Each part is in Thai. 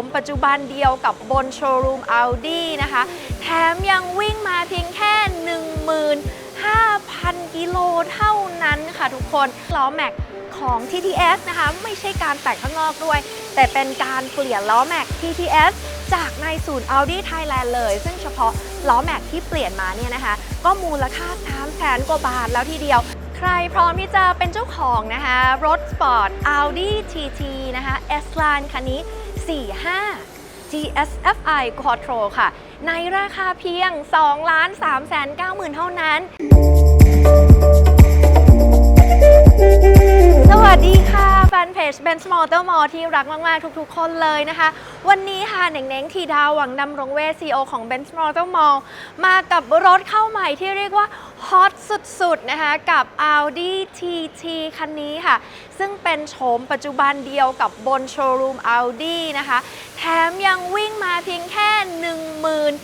มปัจจุบันเดียวกับบนโชว์รูม Audi นะคะ แถมยังวิ่งมาเพียงแค่ 15,000 กิโลเท่านั้นค่ะทุกคน ล้อแม็กของ TTS นะคะ ไม่ใช่การแต่งข้างนอกด้วย แต่เป็นการเปลี่ยนล้อแม็ก TTS จากในศูนย์ Audi Thailand เลย ซึ่งเฉพาะล้อแม็กที่เปลี่ยนมาเนี่ยนะคะ ก็มูลค่า3 0 0แสนกว่าบาทแล้วทีเดียว ใครพร้อมที่จะเป็นเจ้าของนะคะ รถสปอร์ต Audi TT นะคะ S-Line คันนี้ 45 GSFI Quattro ค่ะ ในราคาเพียง2 3 9หมื่นเท่านั้น สวัสดีค่ะ แฟนเพจ b e n s m o t o r m a l l ที่รักมาก ๆ ทุก ๆ คนเลยนะคะ วันนี้ค่ะเน่งเน้งทีดาวหวังดำรงเวช CEO ของ b e n s m o t o r m a l l มากับรถเข้าใหม่ที่เรียกว่าฮอตสุด ๆ นะคะ กับ Audi TT คันนี้ค่ะ ซึ่งเป็นโฉมปัจจุบันเดียวกับบนโชว์รูม Audi นะคะ แถมยังวิ่งมาเพียงแค่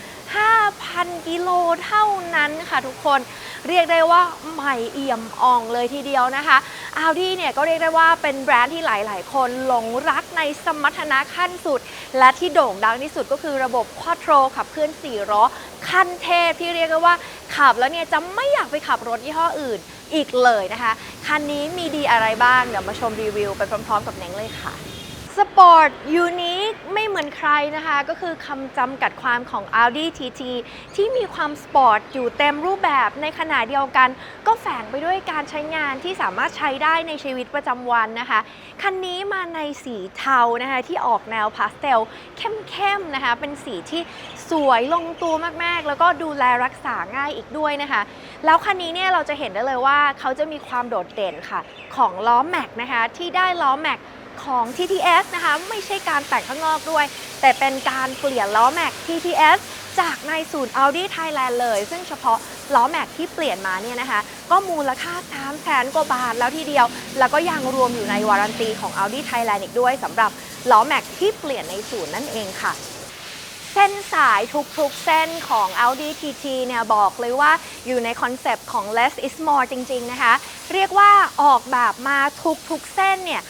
15,000 กิโลเท่านั้นค่ะทุกคน เรียกได้ว่าใหม่เอี่ยมอ่องเลยทีเดียวนะคะ Audi เนี่ยก็เรียกได้ว่าเป็นแบรนด์ที่หลาย ๆ คนหลงรักในสมรรถนะขั้นสุด และที่โด่งดังที่สุดก็คือระบบ Quattro ขับเคลื่อน4ล้อขั้นเทพที่เรียกได้ว่าขับแล้วเนี่ยจะไม่อยากไปขับรถยี่ห้ออื่นอีกเลยนะคะ คันนี้มีดีอะไรบ้าง เดี๋ยวมาชมรีวิวไปพร้อม ๆ กับเน้งเลยค่ะ สปอร์ตยูนิคไม่เหมือนใครนะคะ ก็คือคำจำกัดความของ Audi TT ที่มีความสปอร์ตอยู่เต็มรูปแบบในขณะเดียวกัน ก็แฝงไปด้วยการใช้งานที่สามารถใช้ได้ในชีวิตประจำวันนะคะ คันนี้มาในสีเทานะคะที่ออกแนวพาสเทลเข้มๆนะคะ เป็นสีที่สวยลงตัวมากๆ แล้วก็ดูแลรักษาง่ายอีกด้วยนะคะ แล้วคันนี้เนี่ยเราจะเห็นได้เลยว่าเขาจะมีความโดดเด่นค่ะ ของล้อแม็กนะคะที่ได้ล้อแม็ก ของ TTS นะคะไม่ใช่การแต่งข้างนอกด้วย แต่เป็นการเปลี่ยนล้อแม็ก TTS จากในศูนย์ Audi Thailand เลย ซึ่งเฉพาะล้อแม็กที่เปลี่ยนมาเนี่ยนะคะ ก็มูลค่า3แสนกว่าบาทแล้วทีเดียว แล้วก็ยังรวมอยู่ในวารันตีของ Audi Thailand อีกด้วยสำหรับล้อแม็กที่เปลี่ยนในศูนย์นั่นเองค่ะเส้นสายทุกๆ เส้นของ Audi TT เนี่ยบอกเลยว่าอยู่ในคอนเซปต์ของ less is more จริง ๆ นะคะ เรียกว่าออกแบบมาทุกๆ เส้นเนี่ย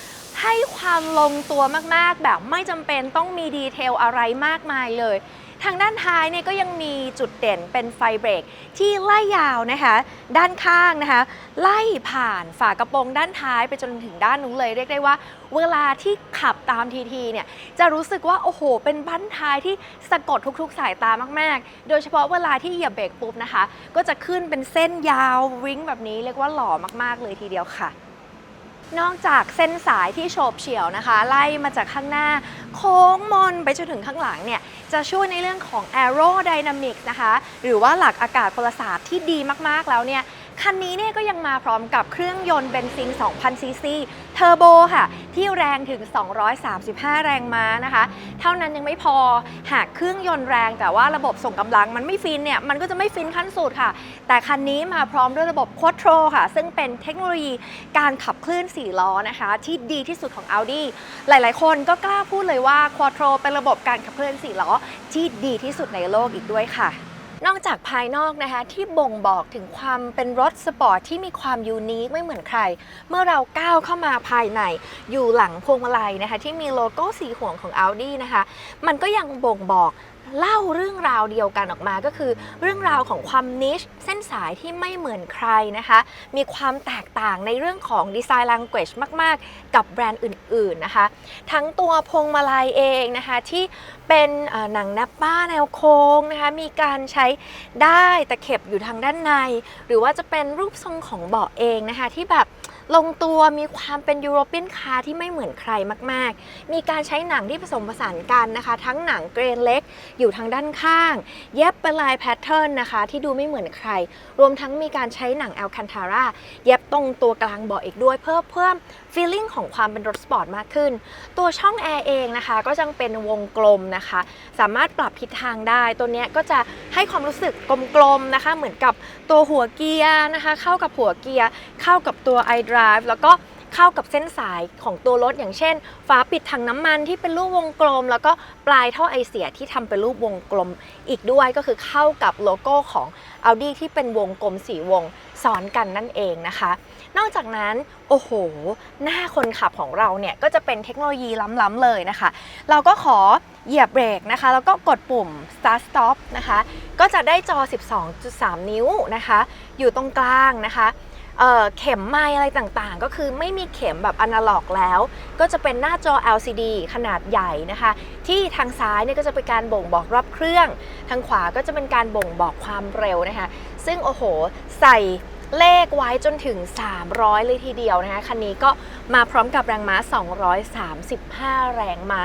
ให้ความลงตัวมากๆ แบบไม่จำเป็นต้องมีดีเทลอะไรมากมายเลย ทางด้านท้ายเนี่ยก็ยังมีจุดเด่นเป็นไฟเบรกที่ไล่ยาวนะคะ ด้านข้างนะคะ ไล่ผ่านฝากระโปรงด้านท้ายไปจนถึงด้านนู้นเลยเรียกได้ว่า เวลาที่ขับตามทีทีเนี่ยจะรู้สึกว่าโอ้โห เป็นบั้นท้ายที่สะกดทุกๆ สายตามากๆ โดยเฉพาะเวลาที่เหยียบเบรกปุ๊บนะคะ ก็จะขึ้นเป็นเส้นยาววิ้งแบบนี้เรียกว่าหล่อมากๆเลยทีเดียวค่ะ นอกจากเส้นสายที่โฉบเฉี่ยวนะคะ ไล่มาจากข้างหน้า โค้งมนไปจนถึงข้างหลังเนี่ย จะช่วยในเรื่องของ aerodynamics นะคะ หรือว่าหลักอากาศพลศาสตร์ที่ดีมากๆแล้วเนี่ย คันนี้เนี่ยก็ยังมาพร้อมกับเครื่องยนต์เบนซิน 2,000 ซีซีเทอร์โบค่ะ ที่แรงถึง 235 แรงม้านะคะ เท่านั้นยังไม่พอหากเครื่องยนต์แรงแต่ว่าระบบส่งกำลังมันไม่ฟินเนี่ยมันก็จะไม่ฟินขั้นสุดค่ะ แต่คันนี้มาพร้อมด้วยระบบ Quattro ค่ะ ซึ่งเป็นเทคโนโลยีการขับเคลื่อน4ล้อนะคะ ที่ดีที่สุดของ Audi หลาย ๆ คนก็กล้าพูดเลยว่า Quattro เป็นระบบการขับเคลื่อน4ล้อที่ดีที่สุดในโลกอีกด้วยค่ะ นอกจากภายนอกนะคะที่บ่งบอกถึงความเป็นรถสปอร์ตที่มีความยูนิคไม่เหมือนใคร เมื่อเราก้าวเข้ามาภายในอยู่หลังพวงมาลัยนะคะที่มีโลโก้สีห่วงของ Audi นะคะ มันก็ยังบ่งบอก เล่าเรื่องราวเดียวกันออกมาก็คือ เรื่องราวของความนิชเส้นสายที่ไม่เหมือนใครนะคะ มีความแตกต่างในเรื่องของดีไซน์ language มาก ๆ กับแบรนด์อื่น ๆ นะคะ ทั้งตัวพวงมาลัยเองนะคะ ที่เป็นหนังนับป้าแนวโค้งนะคะ มีการใช้ได้ตะเข็บอยู่ทางด้านใน หรือว่าจะเป็นรูปทรงของเบาะเองนะคะที่แบบ ลงตัวมีความเป็นยูโรเปียนคาร์ที่ไม่เหมือนใครมาก ๆ มีการใช้หนังที่ผสมผสานกันนะคะ ทั้งหนังเกรนเล็กอยู่ทางด้านข้าง เย็บเป็นลายแพทเทิร์นนะคะ ที่ดูไม่เหมือนใคร รวมทั้งมีการใช้หนังแอลคันทาร่าเย็บตรงตัวกลางเบาะอีกด้วย เพื่อเพิ่มฟีลลิ่งของความเป็นรถสปอร์ตมากขึ้น ตัวช่องแอร์เองนะคะ ก็ยังเป็นวงกลมนะคะ สามารถปรับทิศทางได้ ตัวเนี้ยก็จะให้ความรู้สึกกลมๆนะคะ เหมือนกับตัวหัวเกียร์นะคะ เข้ากับหัวเกียร์เข้ากับตัวไอด Drive แล้วก็เข้ากับเส้นสายของตัวรถ อย่างเช่น ฝาปิดถังน้ำมันที่เป็นรูปวงกลม แล้วก็ปลายท่อไอเสียที่ทำเป็นรูปวงกลมอีกด้วยก็คือเข้ากับโลโก้ของ Audi ที่เป็นวงกลมสีวงซ้อนกันนั่นเองนะคะ นอกจากนั้น โอ้โห หน้าคนขับของเราเนี่ย ก็จะเป็นเทคโนโลยีล้ำๆเลยนะคะ เราก็ขอเหยียบเบรกนะคะ แล้วก็กดปุ่ม start stop นะคะ ก็จะได้จอ 12.3 นิ้วนะคะ อยู่ตรงกลางนะคะ เเข็มไม้อะไรต่างๆ ก็คือไม่มีเข็มแบบอนาล็อกแล้ว ก็จะเป็นหน้าจอ LCD ขนาดใหญ่นะคะ ที่ทางซ้ายเนี่ยก็จะเป็นการบ่งบอกรอบเครื่อง ทางขวาก็จะเป็นการบ่งบอกความเร็วนะคะ ซึ่งโอ้โห ใส่ เลขไว้จนถึง 300 เลยทีเดียวนะคะ คันนี้ก็มาพร้อมกับแรงม้า 235 แรงม้า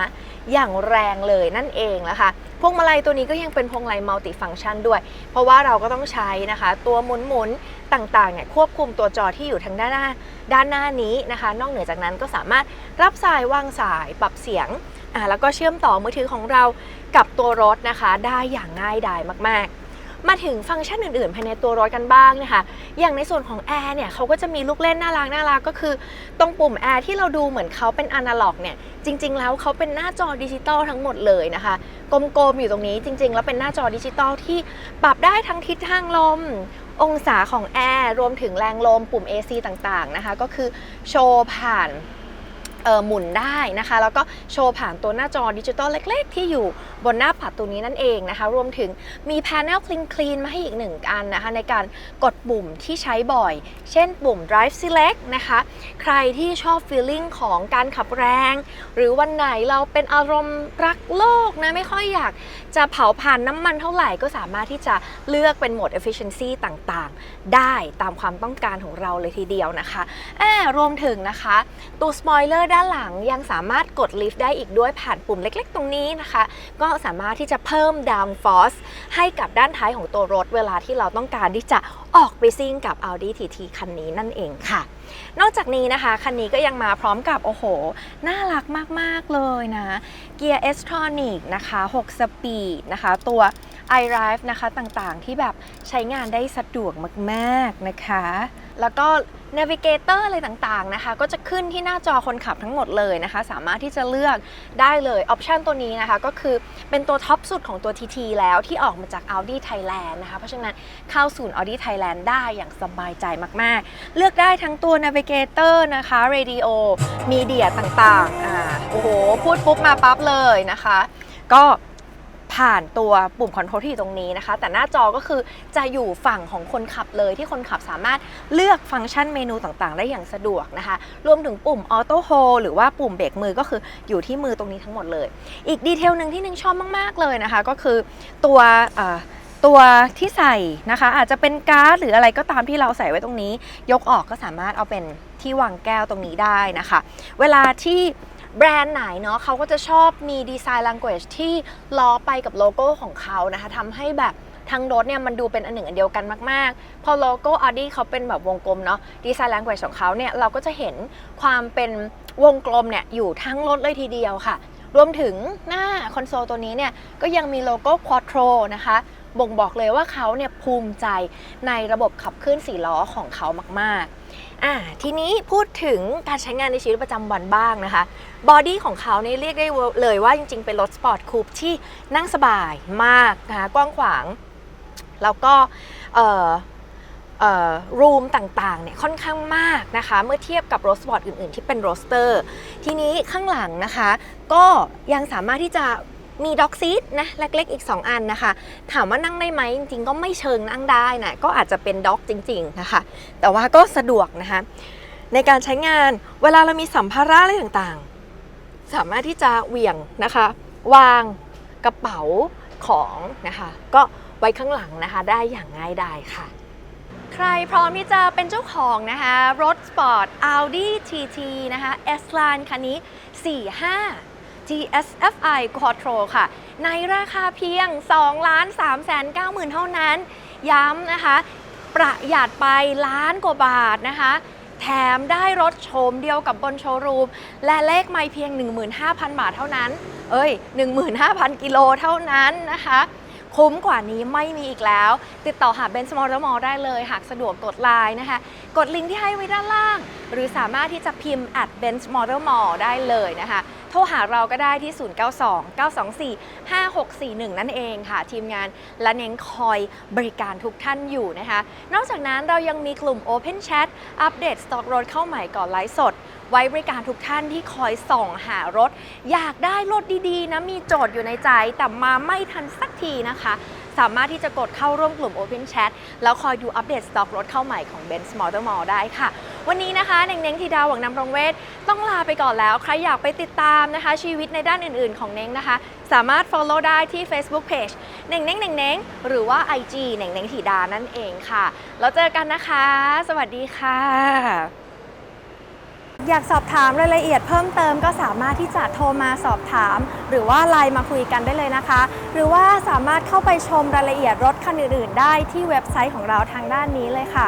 อย่างแรงเลยนั่นเองนะคะ พวงมาลัยตัวนี้ก็ยังเป็นพวงมาลัยมัลติฟังก์ชันด้วย เพราะว่าเราก็ต้องใช้นะคะ ตัวหมุนๆต่างๆเนี่ยควบคุมตัวจอที่อยู่ทางด้านหน้าด้านหน้านี้นะคะ นอกเหนือจากนั้นก็สามารถรับสายวางสายปรับเสียงอ่าแล้วก็เชื่อมต่อมือถือของเรากับตัวรถนะคะ ได้อย่างง่ายดายมากๆ มาถึงฟังก์ชันอื่นๆ ภายในตัวรถกันบ้างนะคะ อย่างในส่วนของแอร์เนี่ยเขาก็จะมีลูกเล่นน่ารักน่ารักก็คือ ตรงปุ่มแอร์ที่เราดูเหมือนเขาเป็นอนาล็อกเนี่ย จริง ๆ แล้วเขาเป็นหน้าจอดิจิตอลทั้งหมดเลยนะคะ กลมๆอยู่ตรงนี้จริง ๆ แล้วเป็นหน้าจอดิจิตอลที่ปรับได้ทั้งทิศทางลม องศาของแอร์รวมถึงแรงลมปุ่ม AC ต่างๆนะคะ ก็คือโชว์ผ่าน หมุนได้นะคะ แล้วก็โชว์ผ่านตัวหน้าจอดิจิตอลเล็ก ๆ ที่อยู่บนหน้าปัดตัวนี้นั่นเองนะคะ รวมถึงมีแผงคลีนคลีนมาให้อีกหนึ่งอันนะคะ ในการกดปุ่มที่ใช้บ่อย เช่นปุ่ม drive select นะคะ ใครที่ชอบ feeling ของการขับแรง หรือวันไหนเราเป็นอารมณ์รักโลกนะ ไม่ค่อยอยากจะเผาผ่านน้ำมันเท่าไหร่ก็สามารถที่จะเลือกเป็นโหมด efficiency ต่างๆ ได้ตามความต้องการของเราเลยทีเดียวนะคะอ่ารวมถึงนะคะตัว spoiler ด้านหลังยังสามารถกด lift ได้อีกด้วยผ่านปุ่มเล็กๆ ตรงนี้นะคะ ก็สามารถที่จะเพิ่ม down force ให้กับด้านท้ายของตัวรถ เวลาที่เราต้องการที่จะออกไปซิ่งกับ Audi TT คันนี้นั่นเองค่ะ นอกจากนี้นะคะ คันนี้ก็ยังมาพร้อมกับ โอ้โห น่ารักมาก ๆ เลยนะ เกียร์ s t r o n i c นะคะ 6 สปีดนะคะ ตัว iRive นะคะต่างๆ ที่แบบใช้งานได้สะดวกมากๆนะคะ แล้วก็ Navigator อะไรต่างๆนะคะ ก็จะขึ้นที่หน้าจอคนขับทั้งหมดเลยนะคะ สามารถที่จะเลือกได้เลยออปชันตัวนี้นะคะ ก็คือเป็นตัวท็อปสุดของตัว TT แล้วที่ออกมาจาก Audi Thailand นะคะ เพราะฉะนั้นเข้าศูนย์ Audi Thailand ได้อย่างสบายใจมากๆ เลือกได้ทั้งตัว Navigator นะคะ Radio Media ต่างๆอ่าโอ้โห พูดปุ๊บมาปั๊บเลยนะคะ ก็ ผ่านตัวปุ่มคอนโทรลที่อยู่ตรงนี้นะคะ แต่หน้าจอก็คือจะอยู่ฝั่งของคนขับเลยที่คนขับสามารถเลือกฟังก์ชันเมนูต่างๆ ได้อย่างสะดวกนะคะ รวมถึงปุ่มออโต้โฮหรือว่าปุ่มเบรกมือก็คืออยู่ที่มือตรงนี้ทั้งหมดเลย อีกดีเทลหนึ่งที่นึงชอบมากๆเลยนะคะ ก็คือตัวตัวที่ใส่นะคะ อาจจะเป็นการ์ดหรืออะไรก็ตามที่เราใส่ไว้ตรงนี้ ยกออกก็สามารถเอาเป็นที่วางแก้วตรงนี้ได้นะคะ เวลาที่ แบรนด์ไหนเนาะเขาก็จะชอบมีดีไซน์ language ที่ล้อไปกับโลโก้ของเขานะคะทำให้แบบทั้งรถเนี่ยมันดูเป็นอันหนึ่งอันเดียวกันมาก ๆ พอโลโก้ Audi เขาเป็นแบบวงกลมเนาะดีไซน์ language ของเขาเนี่ยเราก็จะเห็นความเป็นวงกลมเนี่ยอยู่ทั้งรถเลยทีเดียวค่ะ รวมถึงหน้าคอนโซลตัวนี้เนี่ยก็ยังมีโลโก้ Quattro นะคะ บ่งบอกเลยว่าเขาเนี่ยภูมิใจในระบบขับเคลื่อนสี่ล้อของเขามากๆอ่าทีนี้พูดถึงการใช้งานในชีวิตประจำวันบ้างนะคะบอดี้ของเขาเนี่ยเรียกได้เลยว่าจริงๆ เป็นรถสปอร์ตคูปที่นั่งสบายมากนะคะกว้างขวาง แล้วก็เรูมต่างๆเนี่ยค่อนข้างมากนะคะ เมื่อเทียบกับรถสปอร์ตอื่นๆ ที่เป็นโรสเตอร์ ทีนี้ข้างหลังนะคะ ก็ยังสามารถที่จะ มีด็อกซีทนะเล็กๆอีก 2 อันนะคะ ถามว่านั่งได้ไหมจริงๆ ก็ไม่เชิงนั่งได้นะก็อาจจะเป็นด็อกจริง ๆนะคะ แต่ว่าก็สะดวกนะคะ ในการใช้งานเวลาเรามีสัมภาระอะไรต่างๆ สามารถที่จะเหวี่ยงนะคะ วางกระเป๋าของนะคะ ก็ไว้ข้างหลังนะคะ ได้อย่างง่ายดายค่ะใครพร้อมที่จะเป็นเจ้าของนะคะ รถสปอร์ต Audi TT นะคะ S-Line คันนี้ 45 GSFI Quattro ค่ะ ในราคาเพียง2 3 9 0 0 0 0เท่านั้น ย้ำนะคะ ประหยัดไปล้านกว่าบาทนะคะ แถมได้รถโฉมเดียวกับบนโชว์รูม และเลขไม่เพียง 15,000 บาทเท่านั้น เอ้ย 15,000 กิโลเท่านั้นนะคะคุ้มกว่านี้ไม่มีอีกแล้ว ติดต่อหาเบนซ์มอเตอร์มอลได้เลย หากสะดวกกดไลน์นะคะ กดลิงก์ที่ให้ไว้ด้านล่าง หรือสามารถที่จะพิมพ์ at Benz Model Mall ได้เลยนะคะ โทรหาเราก็ได้ที่ 092 924 5641 นั่นเองค่ะ ทีมงานและเน้นคอยบริการทุกท่านอยู่นะคะ นอกจากนั้นเรายังมีกลุ่ม Open Chat อัปเดตสต็อกรถเข้าใหม่ก่อนไลฟ์สด ไว้บริการทุกท่านที่คอยส่องหารถ อยากได้รถดีๆนะมีโจทย์อยู่ในใจ แต่มาไม่ทันสักทีนะคะ สามารถที่จะกดเข้าร่วมกลุ่ม Open Chat แล้วคอยดูอัปเดตสต็อกรถเข้าใหม่ของ Benz Motor Mall ได้ค่ะ วันนี้นะคะเน่งๆทีดาวหวังนำรงเวทต้องลาไปก่อนแล้ว ใครอยากไปติดตามนะคะ ชีวิตในด้านอื่นๆ ของเน้งนะคะ สามารถ follow ได้ที่ Facebook Page เน่งเน่งเน่งเน่งหรือว่า IG เน่งเน่งทีดานั่นเองค่ะ แล้วเจอกันนะคะ สวัสดีค่ะ อยากสอบถามรายละเอียดเพิ่มเติมก็สามารถที่จะโทรมาสอบถาม หรือว่าไลน์มาคุยกันได้เลยนะคะ หรือว่าสามารถเข้าไปชมรายละเอียดรถคันอื่นๆ ได้ที่เว็บไซต์ของเราทางด้านนี้เลยค่ะ